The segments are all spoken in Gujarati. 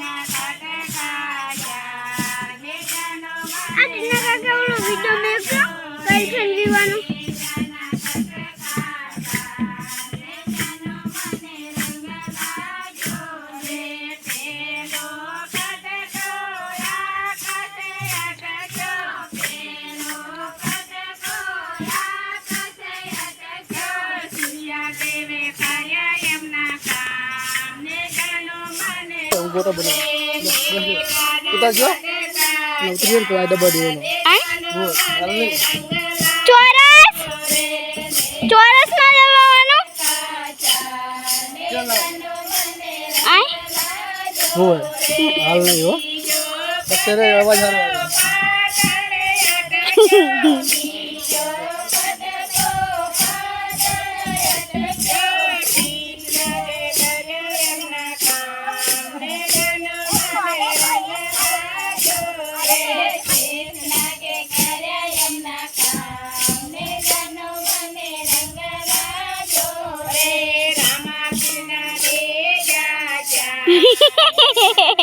na ગોટો બનાવું ઉતાર જો ઉતરી ને પેલા ડબ્બા દેવાનો ચોરસ ચોરસમાં દબાવવાનું આય હોય હાલ નહીં હો અત્યારે અવાજ આવે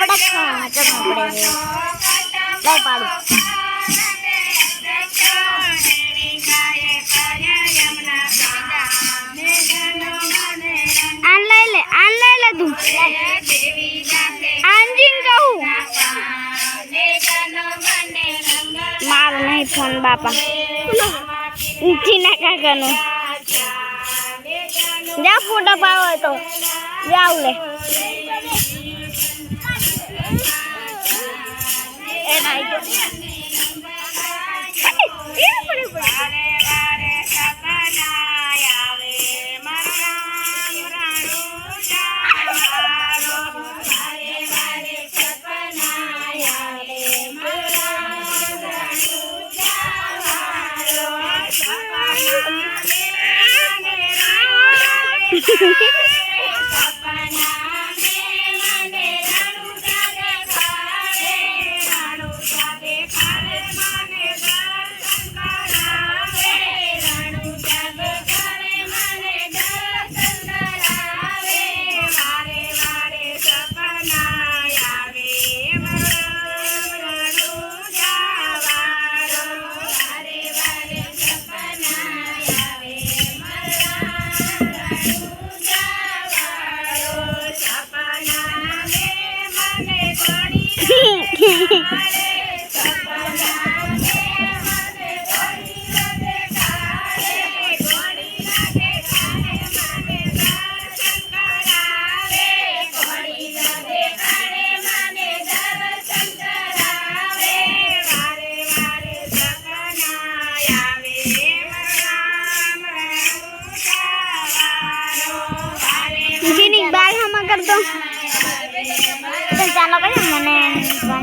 બડા ખાવા પડે. લઈ પાડું મારો નહીં ફોન બાપા ટીના કાકાનું જા ફોટા પાડો તો જાવ લે એ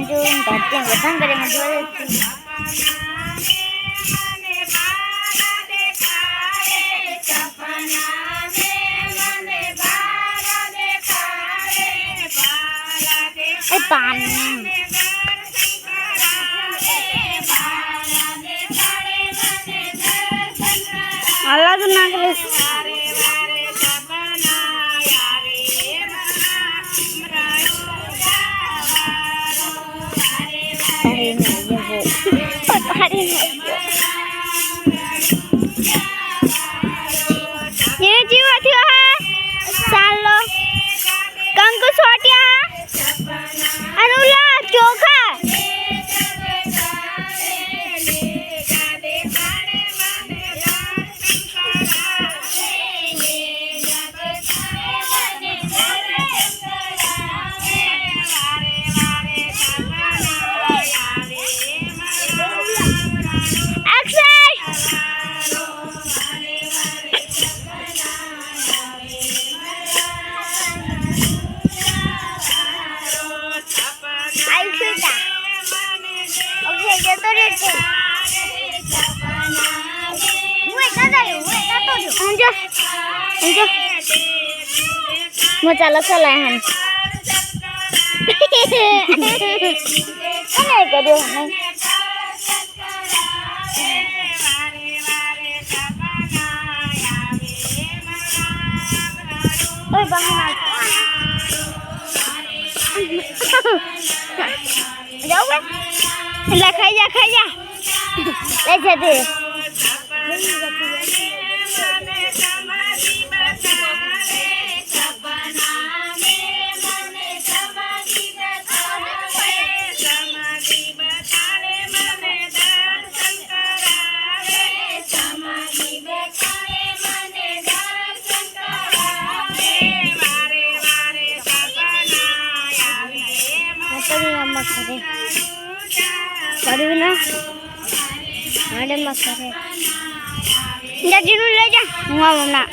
கொஞ்சம் தட்டியம் வெட்டாங்கரை கொஞ்சம் পান আল্লাহ না Yeah. એક દાતો છું અંજો અંજો મો ચાલો ચલાય હન એને કર્યો નહીં ઓય બહાર જાઓ બે એટલે કર્યું ના મેડમમાં કરે જાજીનું લઈ જા. હું આવું ના.